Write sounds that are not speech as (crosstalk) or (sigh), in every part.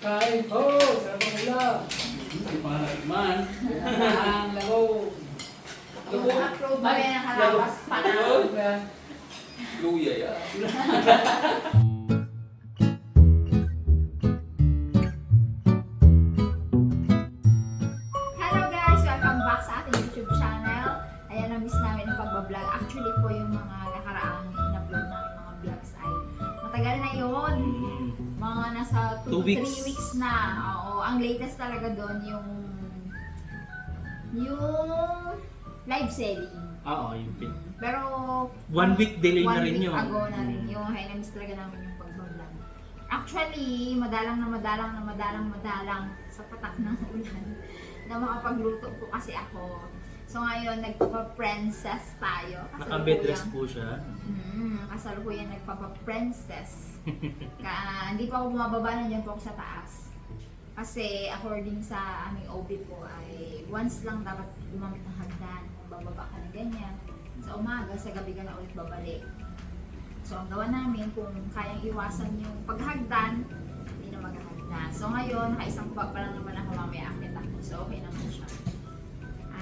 Kain po, sarap ang ulam. Hindi pa man. Ang labo. Upload ba yan ang halawas pa na? Luya ya. (laughs) Two 3 weeks. weeks na. Oo, ang latest talaga doon yung yung live selling. Oo, yung pin. Pero One week delay one na rin week yun. ago na rin Mm. yung na-miss talaga namin yung pagbablog. Actually, madalang na madalang na madalang madalang sa patak ng ulan (laughs) na makapagluto po kasi ako. So ngayon, nagpapa-princess tayo. Naka-bedrest po siya. Mm, kasalukuyan nagpapa-princess. (laughs) Ka, hindi pa ako bumababa, nandiyan po ako sa taas. Kasi according sa aming OB po ay once lang dapat gumamit ng hagdan. Kung bababa ka na ganyan. Sa umaga, sa gabi ka na ulit babalik. So ang gawa namin, kung kayang iwasan yung paghagdan, hindi na maghagdan. So ngayon, nakaisang pa pa lang naman ako mamaya akit ako. So okay naman siya.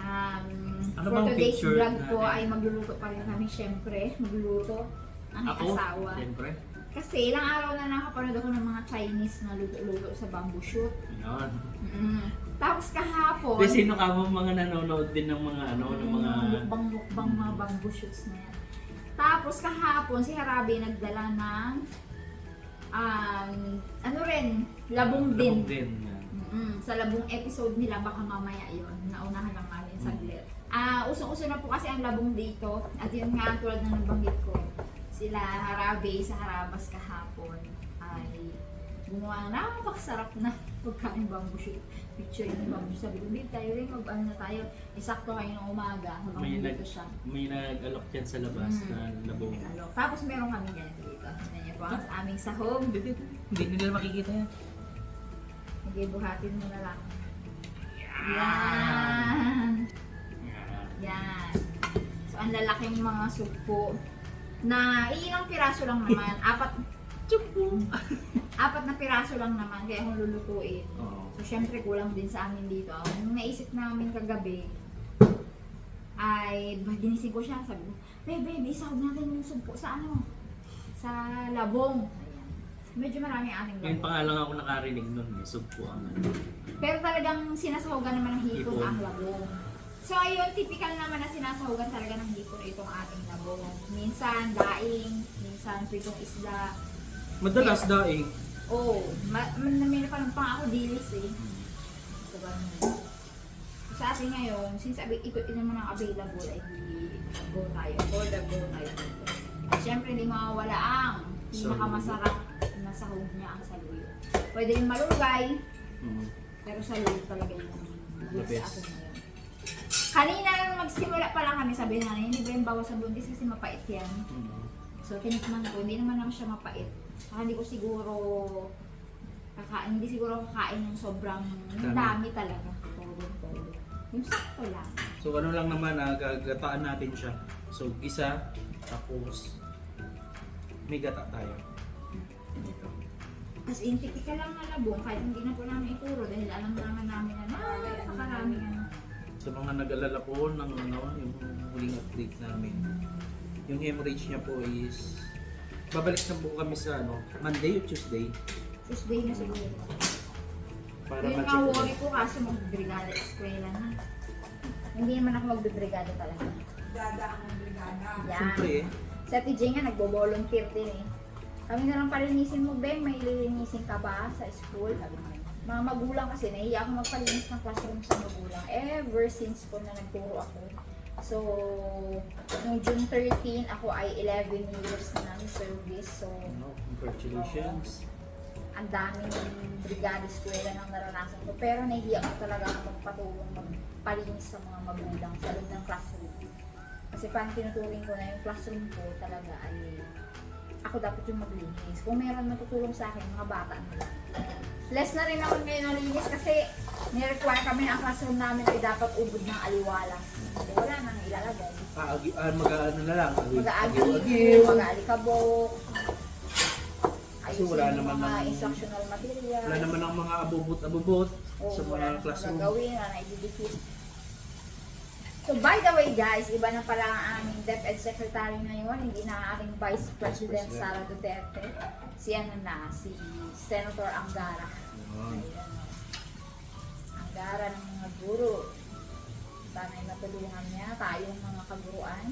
Um, Ano for bang today's picture vlog po natin? ay magluluto pa rin kami syempre. Magluluto ang Ako, asawa. siyempre. Kasi ilang araw na nakapanood ako ng mga Chinese na luto-luto sa bamboo shoot. Yun. Mm. Tapos kahapon, Kasi sino ka mo mga nanonood din ng mga ano, ng mga... mukbang-mukbang mga bamboo shoots na yan. Tapos kahapon, si Harabi nagdala ng um, ano rin, labong din. Labong din. Mm, sa labong episode nila, baka mamaya yon Naunahan lang namin saglit. Ah, usong-uso na po kasi ang labong dito. At yun nga, tulad na nabanggit ko, sila Harabe sa Harabas kahapon ay gumawa ng napakasarap na (laughs) pagkain bamboo shoot. Picture yung bamboo shoot. Sabi ko, "Babe, tayo rin mag-ano na tayo. Isakto kayo ng umaga habang May nag, siya. may nag-alok yan sa labas Mm. na labong. Ano. Tapos meron kami ganito dito. Tignan niyo po ang aming sahog. (laughs) Hindi, hindi nila makikita yan. Hindi, buhatin mo na lang. Yan. Yan. So, ang lalaking mga sugpo na ilang piraso lang naman. (laughs) Apat, Chupo! apat na piraso lang naman kaya kung lulutuin. Oo. So, syempre kulang din sa amin dito. Ang naisip namin kagabi ay, ginising ko siya. Sabi ko, babe, babe, isahog natin yung sugpo sa ano? Sa labong. Ayan. Medyo marami ang ating Ngayon pa labong. nga lang ako nakarinig nun. May sugpo ang ano. Pero talagang sinasahogan naman ng hipon Hipon. ang labong. So ayun, typical naman na sinasahogan talaga ng hipon itong ating labong. Minsan daing, minsan pritong isda. Madalas daing. Oh, ma- ma- may napalang pang ako dilis eh. So, ganun. Sa atin ngayon, since ito ito naman ang available, ay go tayo. Go the go tayo. At syempre, hindi mawawala ang pinakamasarap na sahog niya ang saluyo. Pwede rin malunggay, Mm. pero sa loob talaga yung The best. ako ngayon. Kanina magsimula pa lang kami, sabi na hindi ba yung bawas ng buntis kasi mapait yan. Mm. So, tinikman ko, hindi naman naman siya mapait. Saka hindi ko siguro, kakain, hindi siguro kakain ng sobrang Dami. dami talaga. Todo, todo. Yung sakto lang. So ano lang naman, ah, gagataan natin siya. So gisa, tapos may gata tayo. Ito. As in, typical lang na labong, kahit hindi na po namin ituro dahil alam naman namin na napakarami ano. Sa mga nag-alala po ng ano, yung huling update namin. Yung hemorrhage niya po is babalik na po kami sa ano, Monday o Tuesday Tuesday na siguro. para Yun nga ma-check worry ko kasi mag-brigada eskwela na. Hindi naman ako mag-brigada talaga. Dadaan ng brigada. Yan. Siyempre eh. Sa TJ nga, nagbo-volunteer din eh. Kami na lang palinisin mo, Ben, may lilinisin ka ba sa school? Sabi ko, Mga magulang kasi, nahiya ako magpalinis ng classroom sa magulang. Ever since po na nagturo ako. So, noong June 13, ako ay 11 years na ng service. So, Ano, congratulations. ang daming brigada eskwela nang naranasan ko. Pero nahihiya ko talaga ako magpatulong magpalinis sa mga magulang sa loob ng classroom. Kasi parang tinuturing ko na yung classroom ko talaga ay ako dapat yung maglinis. Kung meron matutulong sa akin, mga bata nila. Less na rin ako ngayon ng linis kasi ni-require kami ang classroom namin ay dapat ubod ng aliwalas. Kasi wala nang ilalagay. Ah, agi, ah, mag-ano na lang. agi- Mag-aagi, mag-aalikabok. Kasi wala naman mga ng- instructional material. Wala naman ang mga abubot-abubot sa wala mga classroom. gagawin, wala na ididikit. So by the way guys, iba na pala ang aming DepEd Secretary ngayon, hindi na ating Vice President. Sara Duterte. Si ano na, si Senator Angara. Angara ng mga guro. Sana'y matulungan niya tayong mga kaguruan.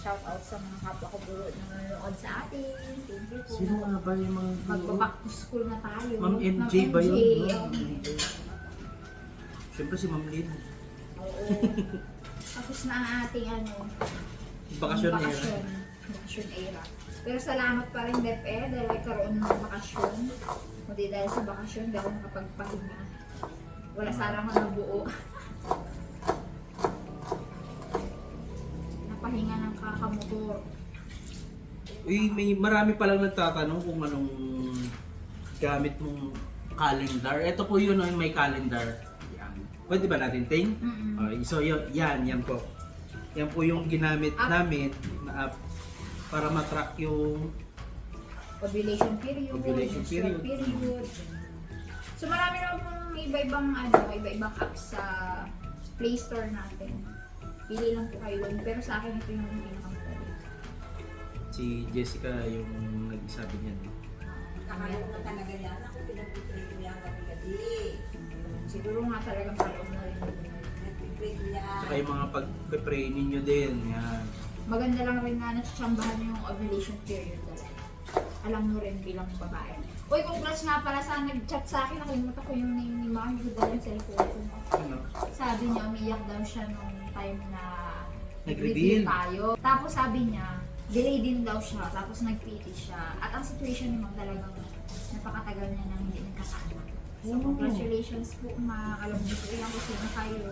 Shout out sa mga kapwa ko guro na nanonood sa atin. Thank you po. Sino nga ba yung mga guro? Magpa-back to school na tayo. Ma'am MJ ba yun? MJ. Siyempre si Ma'am Lynn. Oo. (laughs) Tapos na ang ating ano, Bakasyon eh. bakasyon. Bakasyon era. Pero salamat pa rin DepEd dahil nagkaroon ng bakasyon. Kundi dahil sa bakasyon, dahil nakapagpahinga. Wala sana ako nabuo. (laughs) Napahinga ng kakamotor. Uy, may marami palang nagtatanong kung anong gamit mong calendar. Ito po yun, may calendar. Pwede ba natin ting? Mm-mm. Okay, so yun, yan, yan po. Yan po yung ginamit App. namin na app para matrack yung Ovulation period, Ovulation menstrual period. period. So marami naman pong iba-ibang ano, iba-ibang apps sa Play Store natin. Pili lang po kayo doon. Pero sa akin ito yung pinaka-favorite. si Jessica yung nagsabi niyan. Nakalimutan talaga yan. Ako pinag-pray ko yan gabi-gabi. Siguro nga talagang paloob na rin. Saka yung mga pag-pray ninyo din. Yan. Maganda lang rin na natsambahan yung ovulation period talaga. Alam mo rin bilang babae. Uy, congrats nga pala sa nag-chat sa akin. Nakalimutan ko yung name ni Mami ko dahil yung cellphone ko. Ano? Sabi niya, umiyak daw siya nung time na Nag-reveal. tayo. Tapos sabi niya, delay din daw siya. Tapos nag-PT siya. At ang situation naman talagang napakatagal niya nang hindi nagkakaanak. So, congratulations po mga kalabdi ko. Ilang ko sino kayo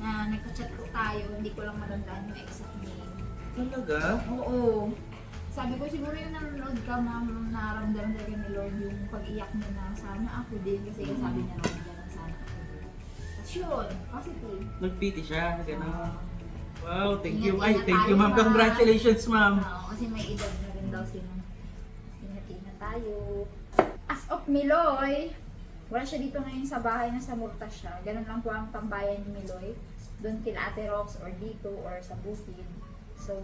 na nagka-chat po tayo. Hindi ko lang matandaan yung exact name. Talaga? Oo. Sabi ko siguro yung nanonood ka ma'am naramdaman talaga ni Lord yung pag-iyak niya na sana ako din kasi Mm. sabi niya naman ganun sana ako din. Tapos yun, positive. Nag-PT siya. Gano'n. Oo. Wow, thank you. Ingat-ingat Ay, thank you ma'am. ma'am. Congratulations ma'am. Oo, kasi may edad na rin daw sila. Ingat na tayo. As of Miloy, wala siya dito ngayon sa bahay na sa Murta siya. Ganun lang po ang tambayan ni Miloy. Doon kila Ate Rox or dito or sa bukid. So,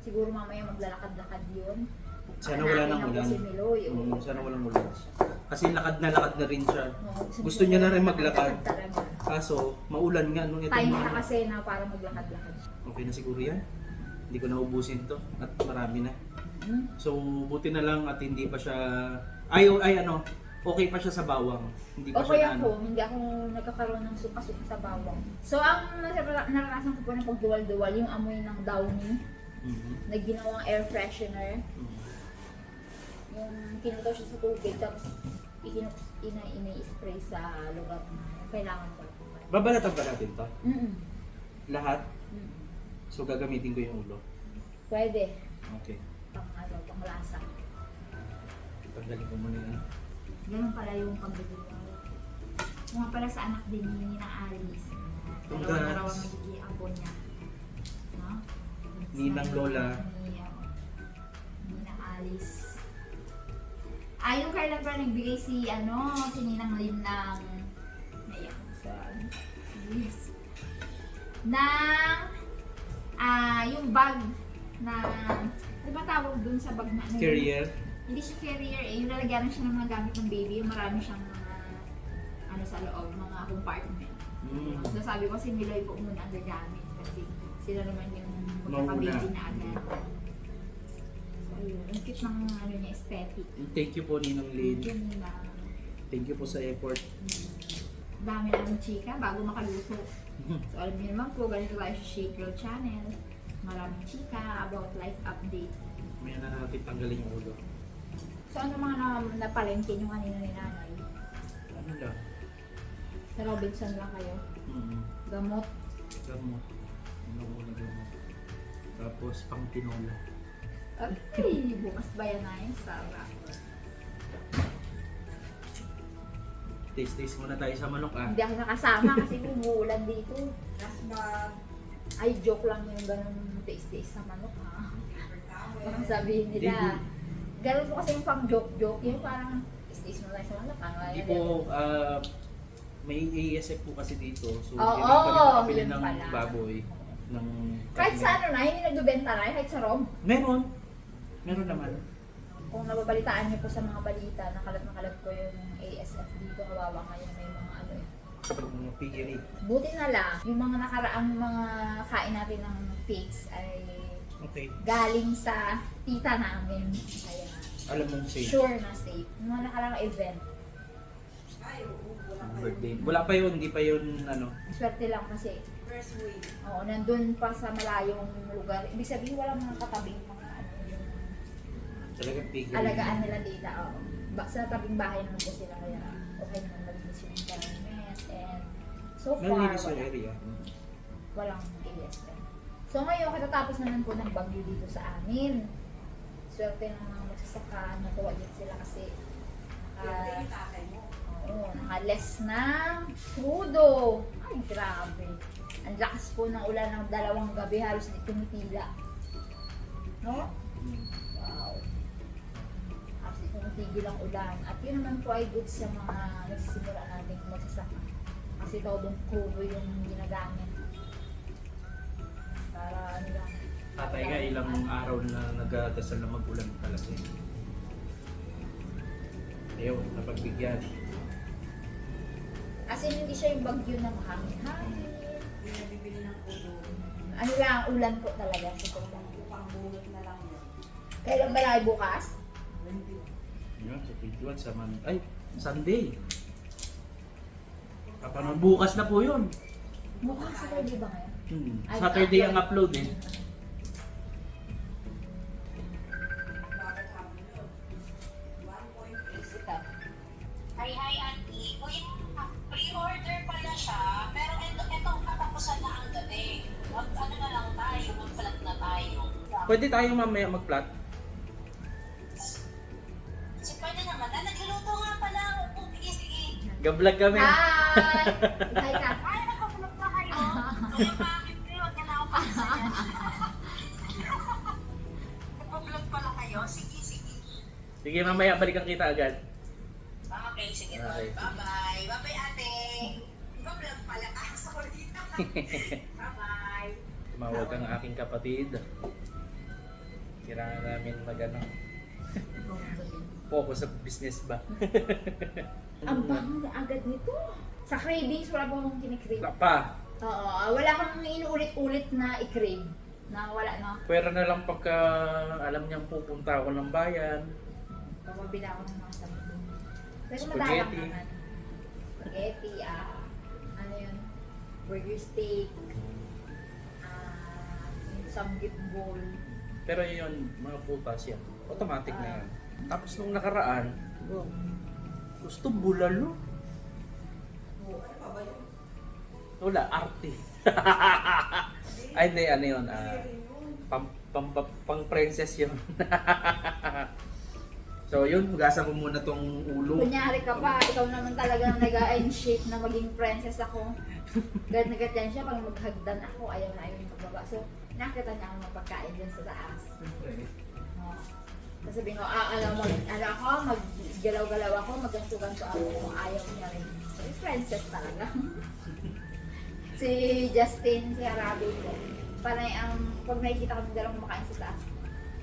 siguro mamaya maglalakad-lakad yun. Sana wala nang ulan. Si Miloy. oo. Mm, sana walang ulan. Kasi lakad na lakad na rin siya. Oo, Gusto niya na rin maglakad. Talaga. Kaso, maulan nga nung ito. Time na kasi na para maglakad-lakad siya. Okay na siguro yan. Hindi ko na ubusin to. At marami na. Hmm? So, buti na lang at hindi pa siya... Ay, ay ano, okay pa siya sa bawang. Hindi pa Okay siya ako, ano. hindi ako nagkakaroon ng suka-suka sa bawang. So, ang nasa- naranasan ko po ng pagduwal-duwal, yung amoy ng downy Mhm. na ginawang air freshener. Mhm. Yung kinutaw siya sa tubig, tapos ikinuk ina ina-spray sa lugar na kailangan ko. Babalatan pa natin to. Mm Lahat. mm So, gagamitin ko yung ulo. Pwede. Okay. Pang ano, pang lasa. Tanggalin ko muna yan. Ganun pala yung. Yung nga pala sa anak din ni na Alice. Dalawa na Congrats. raw ang magiging apo niya. No? Ninang Lola. Ni, Nina Alice. Ah, yung kailan pa nagbigay si, ano, si Ninang Lim ng, naiyak sa, yes. ng, ah, yung bag na, ano ba tawag dun sa bag na? Carrier. Hindi siya carrier eh, yung lalagyan siya ng mga gamit ng baby, yung marami siyang mga, ano sa loob, mga compartment. Mm. So sabi ko si Miloy po muna ang gagamit kasi sila naman yung magkaka-baby na agad. So ayun, ang cute ng ano niya, aesthetic. Thank you po, Ninang Lynn. Yun nila. Thank you po sa effort. Dami namin chika bago makaluto. So alam niyo naman po, ganito tayo sa Shake Girl Channel. Maraming chika about life update. May na natin tanggalin yung ulo. So ano mga na, napalengke nyo kanina ni nanay? Ano lang? Sa Robinson lang kayo. Mm. Gamot. Gamot. Ano ko na gamot. Tapos pang tinola. Okay, bukas ba yan ay? Sarap. Taste-taste muna tayo sa manok ah. Hindi ako nakasama kasi umuulan dito. Last bag. Ay, joke lang yung ganun taste-taste sa manok ha. Parang sabihin nila, ganun po kasi yung pang joke-joke, yung parang, mo tayo sa mga parang Hindi po, ah, may ASF po kasi dito. So, Oo, hindi kami makabili yun ng pala. baboy. Ng Kahit sa ano na, hindi nagbebenta na, kahit sa ROM. Meron. Meron naman. Kung nababalitaan niyo po sa mga balita, nakalat na kalat ko yung ASF dito, kawawa ngayon may mga ano eh. Yung piggery. Buti na lang, yung mga nakaraang mga kain natin ng pigs ay Okay. galing sa tita namin. Kaya Alam mong safe. sure na safe. Mga nakaraang event, Ay, oo, wala pa Birthday. yun. Wala pa yun, hindi pa yun ano. swerte lang kasi First wave. Oo, nandun pa sa malayong lugar. Ibig sabihin, walang mga katabing mga ano yung Talagang alagaan nila dito. Oo. Ba, sa tabing bahay naman po sila kaya okay naman malinis yung environment and so far, Nalinis yung wala, area. walang ASM. So ngayon, katatapos naman po ng bagyo dito sa amin. Swerte ng mga magsasaka, natuwa din sila kasi mo. Oo, naka-less ng crudo. Ay, grabe. Ang lakas po ng ulan ng dalawang gabi, halos di tumitila. No? Wow. Halos di tumitigil ang ulan. At yun naman po ay good sa mga nagsisimula nating magsasaka. Kasi todong crudo yung ginagamit. Para ano lang. Tatay nga ilang araw na nagdasal na magulan talaga. Ayun, napagbigyan. Kasi hindi siya yung bagyo na mahangin-hangin. Hindi na bibili ng kudo. Ano lang, ulan po talaga. Ito lang. Upang bunot na lang yun. Kailan ba tayo bukas? Yun, sa Pidwan, sa Man... Ay, Sunday. Kapanood bukas na po yun. Bukas Saturday ba ngayon? Hmm. Ay, Saturday ang upload. eh. Bakit hapon yun? 1.8. Sikat. Hi, hi, Auntie. Kuya, pre-order pala siya, pero ito, itong katapusan na ang gabi. Mag, ano na lang tayo, mag-flat na tayo. Pwede tayo mamaya mag-plot. Kasi pwede naman. Ah, nagluluto nga pala ako. Oh, sige, sige. Gablog kami. Hi! (laughs) Hi ka. Ay, nakakulog na kayo. (laughs) Kuya, bakit Sige, mamaya balikan kita agad. Okay, sige. Okay. Bye-bye. Bye-bye, ate. Ikaw vlog pala. Ah, (laughs) sorry. Bye-bye. Tumawag ang aking kapatid. Kailangan namin mag-ano, (laughs) focus sa business ba? (laughs) Ang bango na agad nito. Sa cravings, wala pa akong kinikrave. Wala pa. Oo, wala kang inuulit-ulit na i-crave. Na wala, no? Pwera na lang pagka alam niyang pupunta ako ng bayan. Pagpabila ako ng mga sabi. Pero Spaghetti. madalang naman. Spaghetti, ah, ano yun? Burger steak, ah, yung samgyup bowl. Pero yun, mga putas yan. Automatic na yan. Tapos nung nakaraan, oh, gusto bulalo. Oh, Ano pa ba yun? Wala, arte. (laughs) Ay, hindi, ano yun, ah, Hindi rin yun. pang, pang, pang, pang princess yun. (laughs) so yun, hugasan ko muna tong ulo. Kunyari ka pa, ikaw naman talagang nag-initiate na maging princess ako. Gad na siya, pag maghagdan ako, ayaw na ayaw yung magbaba. So, nakita niya akong mapagkain dyan sa taas. Oh. Tapos sabihin ko, ah, alam mo, ano ako, maggalaw-galaw ako, magganto-ganto ako kung ayaw niya rin. So, yung princess talaga. (laughs) si Justin, si Arabi ko. Panay ang, pag nakikita kami dalawang kumakain sa taas,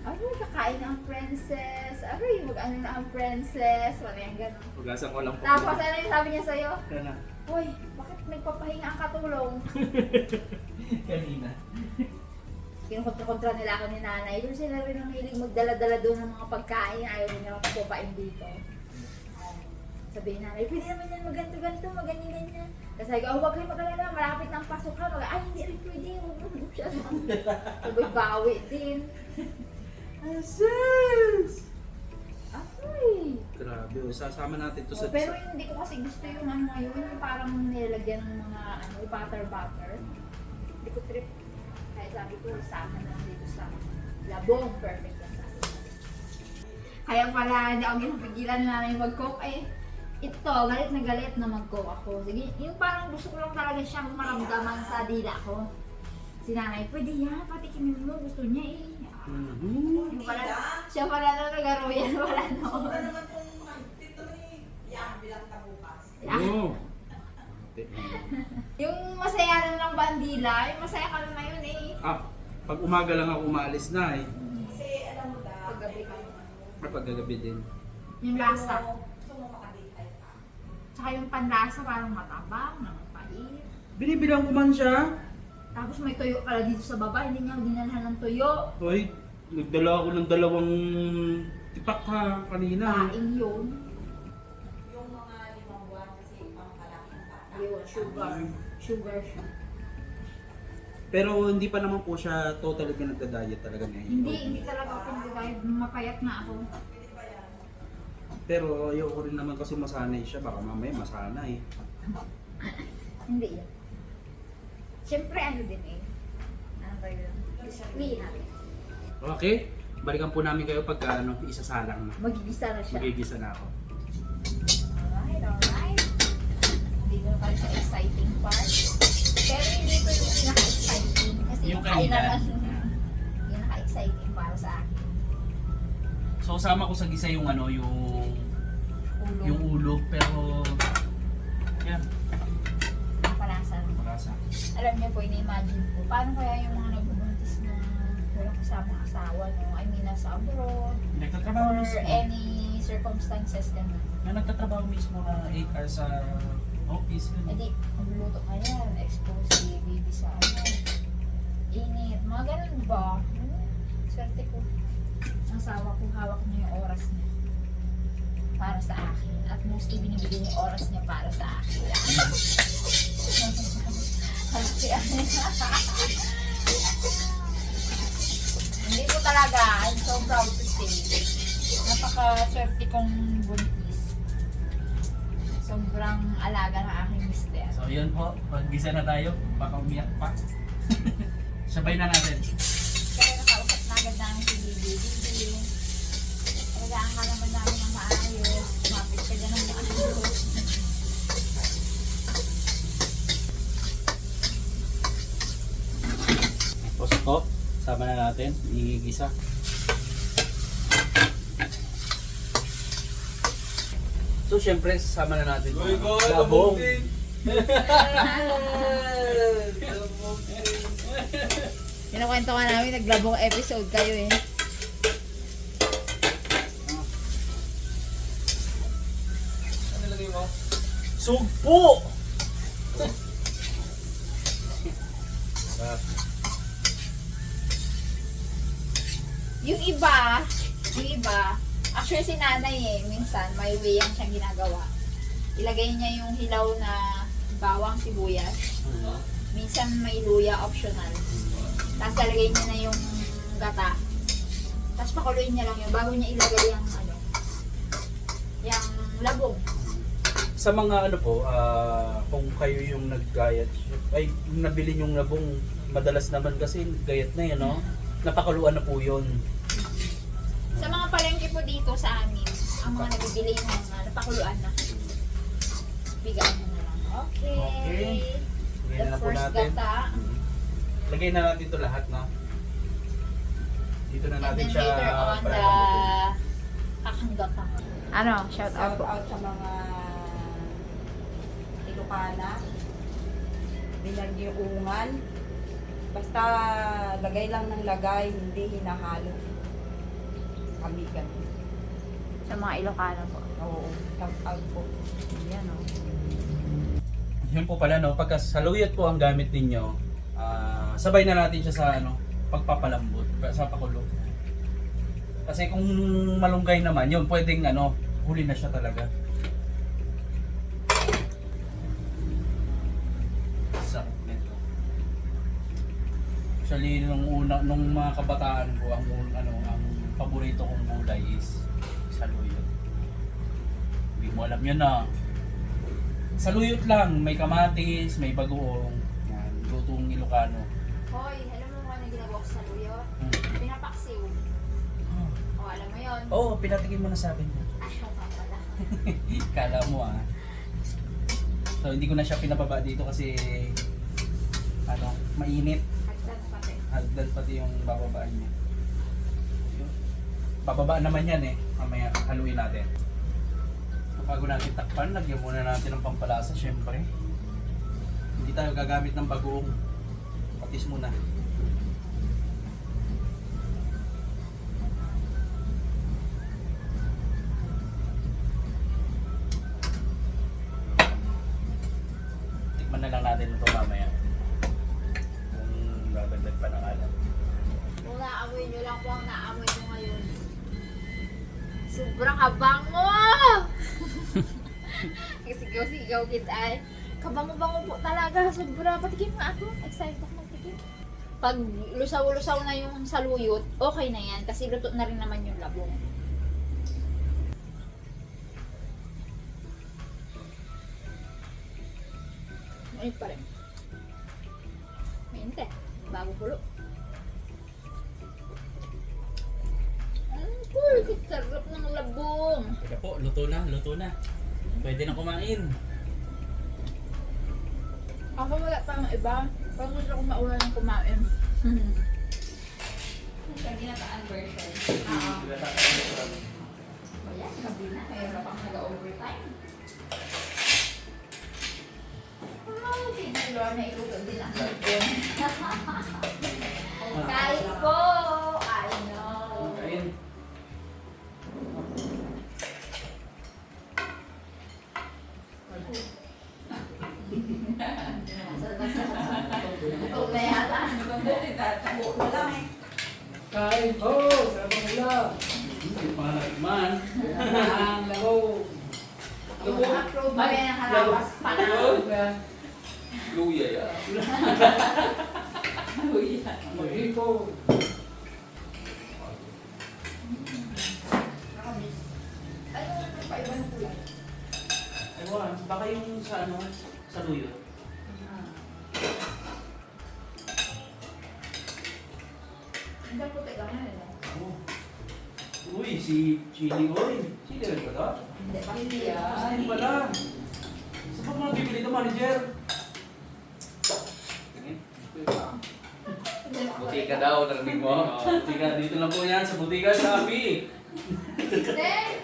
ay, kakain na ang princess. Aray, mag-ano na ang princess. Panay ang gano'n. Hugasan ko lang po. Tapos ano yung sabi niya sa'yo? Ano? Uy, bakit nagpapahinga ang katulong? (laughs) Kanina. Kinukontra-kontra nila ako ni nanay. Doon sila rin ang hiling magdala-dala doon ng mga pagkain. Ayaw nila ako pupain dito. Sabi ni nanay, pwede naman yan maganto-ganto, maganyan-ganyan. Tapos sabi ko, oh, huwag kayo mag-alala, malapit ng pasok ka. Mag Ay, hindi rin pwede, huwag mo siya. (laughs) Sabay bawi din. Asus! Ay! Grabe, oh, sasama natin to Oh, sa... pero hindi ko kasi gusto yung ano ngayon, yung parang nilagyan ng mga ano, butter-butter. Hindi ko trip. Kaya sabi ko, sa akin na lang dito sa labong. Perfect lang akin. Kaya pala, hindi ako ginapigilan na namin mag-cook. Eh, ito, galit na galit na mag-cook ako. Sige, yung parang gusto ko lang talaga siyang maramdaman sa dila ko. Si nanay, pwede yan, patikimin mo, gusto niya eh. Mhm. Yung pala, siya pala na nagaro yan, wala na. Sobra naman kung dito eh. Yan, bilang tabukas. Oo. Yung masaya na ng bandila, yung masaya ka na yun eh. Ah, pag umaga lang ako umalis na eh. Kasi alam mo na, Paggabi ka. Kapag gagabi din. Yung lasa. Tsaka yung panlasa parang matabang, napait. Binibilang ko man siya. Tapos may tuyo pala dito sa baba, hindi niya dinalhan ng tuyo. Hoy, nagdala ako ng dalawang tipak ha kanina. Kain yun. Yung mga limang buwan kasi pangkalaking bata. Yun, sugar. Sugar siya. Pero hindi pa naman po siya totally nagda-diet talaga ngayon. Hindi, hindi talaga ako nag-dive. Mapayat na ako. Pero ayoko rin naman kasi masanay siya. Baka mamaya masanay. Hindi yan. Siyempre ano din eh. Ano ba yun? Disiplina rin. Okay? Balikan po namin kayo pagka ano, isasalang na. Magigisa na siya. Magigisa na ako. Alright, alright. Ko na pala sa exciting part. Pero hindi ko yung pinaka-exciting. Kasi Yung yung kanina. kailangan yung naka-exciting para sa akin. So sama ko sa gisa yung ano, yung Ulo. yung ulo pero yan, marasa. Alam niyo po, ini-imagine ko, paano kaya yung mga nagbubuntis na walang kasamang asawa, no? I mean, nasa abroad, Nagtatrabaho or mismo. any circumstances ganun. Na nagtatrabaho mismo na 8 hours sa office. E di, magluluto ka yan, expose si baby sa ano, init, mga ganun ba? Hmm, Swerte ko. Ang asawa ko, hawak niya yung oras niya para sa akin. At mostly binibigyan niya yung oras niya para sa akin. (laughs) Hindi ko talaga, I'm so proud to say. Napaka-swerte kong buntis. Sobrang alaga ng aking mister. So yun po, pag-gisa na tayo, baka umiyak pa. (laughs) Sabay na natin. Kaya nakausap na agad namin si Bibi. Bibi, alagaan ka naman namin ng maayos. Kumapit ka dyan ng maayos. Tapos po, sama na natin, igisa. So syempre, sama na natin yung labong. (laughs) Kinukwento ka namin, naglabong episode kayo eh. Sugpo! Sarap. Yung iba, yung iba, actually si nanay eh, minsan may way yan siyang ginagawa. Ilagay niya yung hilaw na bawang sibuyas. Minsan may luya optional. Tapos lalagay niya na yung gata. Tapos pakuluin niya lang yun bago niya ilagay yung ano, yung labong. Sa mga ano po, ah, kung kayo yung naggayat, ay yung nabili yung labong, madalas naman kasi gayat na yan, no? Napakaluan na po yun. Mga po dito sa amin, ang mga nabibili ng uh, napakuluan na. Bigaan mo na lang. Okay. Okay. Lagyan The na na po first natin. gata. Lagay na natin ito lahat, no? Dito na And natin then siya later on, the palalambutin. kakandata. Ano? Shout out Shout po. out sa mga Ilocana, Binagyuungan. Basta lagay lang ng lagay, hindi hinahalo. Kami kami. Sa mga Ilocano po. Oo, shout out po. Yan o. Yun po pala, no? Pagka saluyot po ang gamit ninyo, ah, sabay na natin siya sa ano, pagpapalambot, sa pakulo. Kasi kung malunggay naman, yun, pwedeng ano, huli na siya talaga. Sarap nito. Actually, nung una, nung mga kabataan ko, ang un- ano, ang paborito kong gulay is saluyot. Hindi mo alam yun na. Saluyot lang, may kamatis, may bagoong. Yan, lutong Ilocano. Hoy, alam mo kung ano ginagawa ko sa luyo? Hmm. Pinapaksiw. O, alam mo yun? Oo, oh, pinatikin mo na sa akin. Ayaw ka pala. (laughs) Kala mo ah. So hindi ko na siya pinababa dito kasi ano, mainit. Hagdan pati. Hagdan pati yung bababaan niya. Pababa naman yan eh. Mamaya haluin natin. Bago natin takpan, lagyan muna natin ng pampalasa syempre. Hindi tayo gagamit ng bagoong. Patis muna. Talaga. Sobra. Patikim nga ako. Excited ako magtikim. Pag lusaw-lusaw na yung saluyot, okay na yan. Kasi luto na rin naman yung labong. Mainit pa rin. Mainit eh. Bago pulo. Cool, sarap ng labong. Teka po, luto na, luto na. Pwede na kumain. Ako wala pa ng iba. Pag gusto ko mauna ng kumain. Yung ginataan version. Oo. Ayan, gabi na. Mayroon pang nag-overtime. Oh, tinalo na iluto din ang hipon. (laughs) Kain po! I know. Kain. Ito na yata. Wala eh. Kain po! Sarap ang ulam! Hindi pa natikman. Ang labaw! Upload ba yan ang halawas pa na? Luya ya. Mag-hipo! Ano yung paiba ng kulay? Ewan, baka yung sa ano, sa luyo. Hindi po teka nga nila. Uy, si Chili Oil. Chili Oil ba to? Hindi pa hindi Hindi pala. Saan pa mga bibili ito, manager? Tingin. Butika daw, narinig mo? Oh, butika, dito lang po yan sa butika Shopee. Hindi!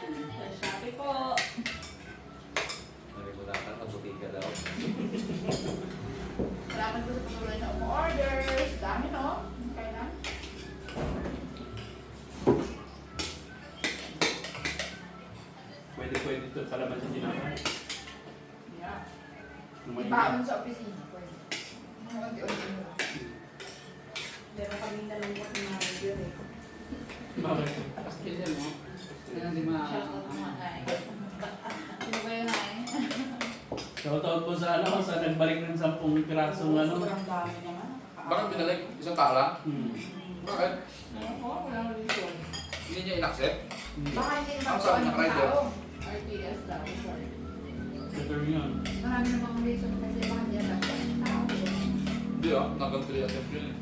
Pwede, pwede ito palaman sa tinapay. Yeah. Ibaon sa opisina. Pwede. Unti-unti mo. Meron kaming nalungkot na manager eh. Bakit? Kasi mo, yan di ma... Sino ba yun ay? Shoutout po sa ano, sa nagbalik ng 10 pirasong ano. Sobrang dami naman. Bakit binalik? Isang tao lang? Hmm. Bakit? Ako, wala na dito. Hindi niya in-accept? Hmm. Baka hindi naman sabi ang ng rider. tao. RTS daw. Better yun. Marami namang reason kasi baka po ang tao. Hindi ah, naganto yung accept yun eh.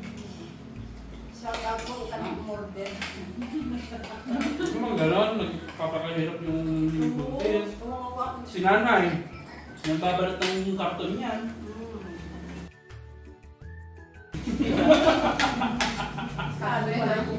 Shout out po umorder. Yung mga ganon, nagpapakahirap yung buntis. Si nanay, nagbabalat ng karton niyan. (laughs) Sabi ko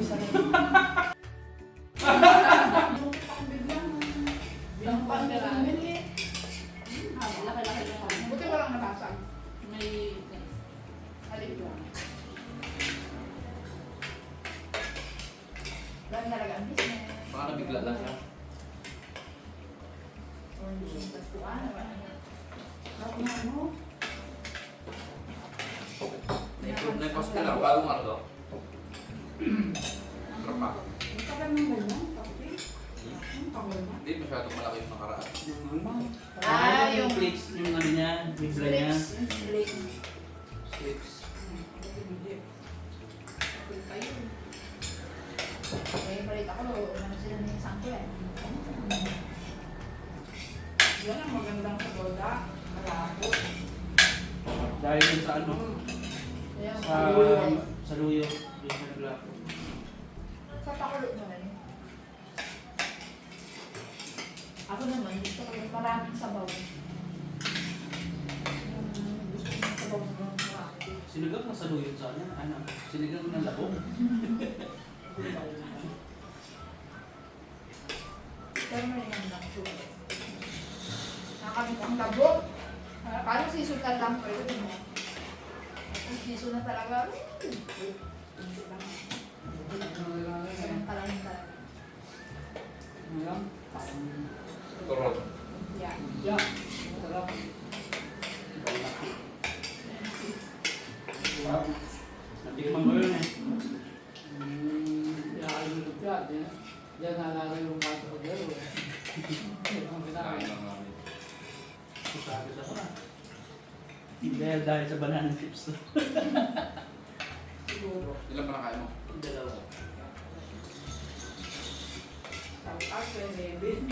Yan ang magandang pagoda. Malabo. Dahil yun sa ano, Ayan, sa, pakulo. sa luyo, yung sa naglako. Sa pakulo naman. Ako naman, gusto ko yung maraming sabaw. Yung gusto ko yung sabaw na marami. Sinigang na sa luyo sa ano, ano, sinigang ng labong. (laughs) Pero malinang lang. Nakakamit ang labot. Ah, Parang siso ka lang ito mo. Ang siso na talaga. Sarang talagang talaga. Ngayon, parang Turod. Yeah. yeah, sarap. Natikman ko yun eh. Hmm, yeah, ayun ka. Diyan, diyan naalala yung bata ko dito. Ang Kain kinain. lang namin. Sabi sa pa. Dahil dahil sa banana chips. Siguro. Ilan pa nakain mo? Dalawa. Sabi ako, maybe.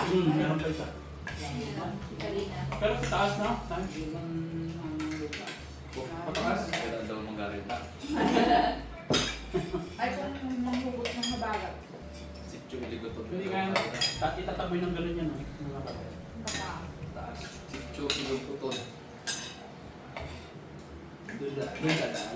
Hmm, meron pa isa. Pero sa taas na. Taas. Patakas. Kailan daw manggarita. Ay, kung manghugot ng mabagat. Sityo iligotot. Hindi nga. ta- Itataboy ng ganun yan. oh, Mga. Baka. Taas. Sityo iligotot. Doon na. Doon na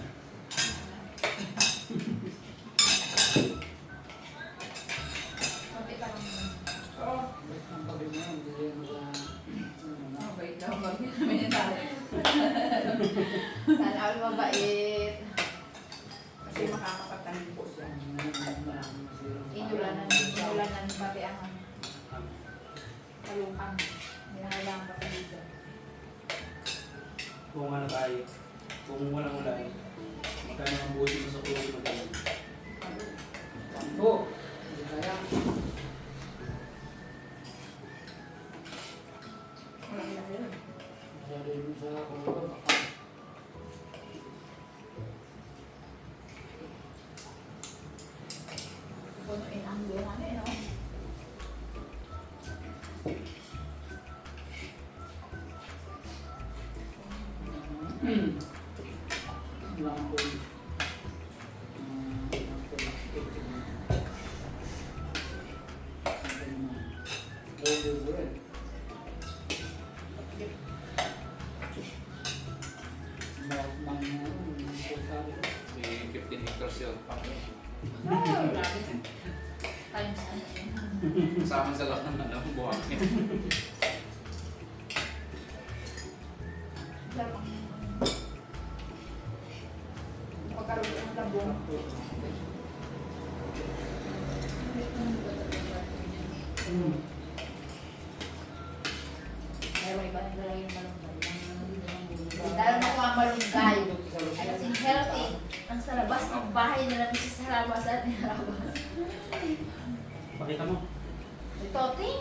Lamang. Pagkaroon ng labong. Ay, may iba nila yung malunggay. Dahil ang malunggay. Ay, kasi healthy. Ang sa labas ng bahay nila kasi sa labas at nilabas. Pakita mo. Ito! Ting!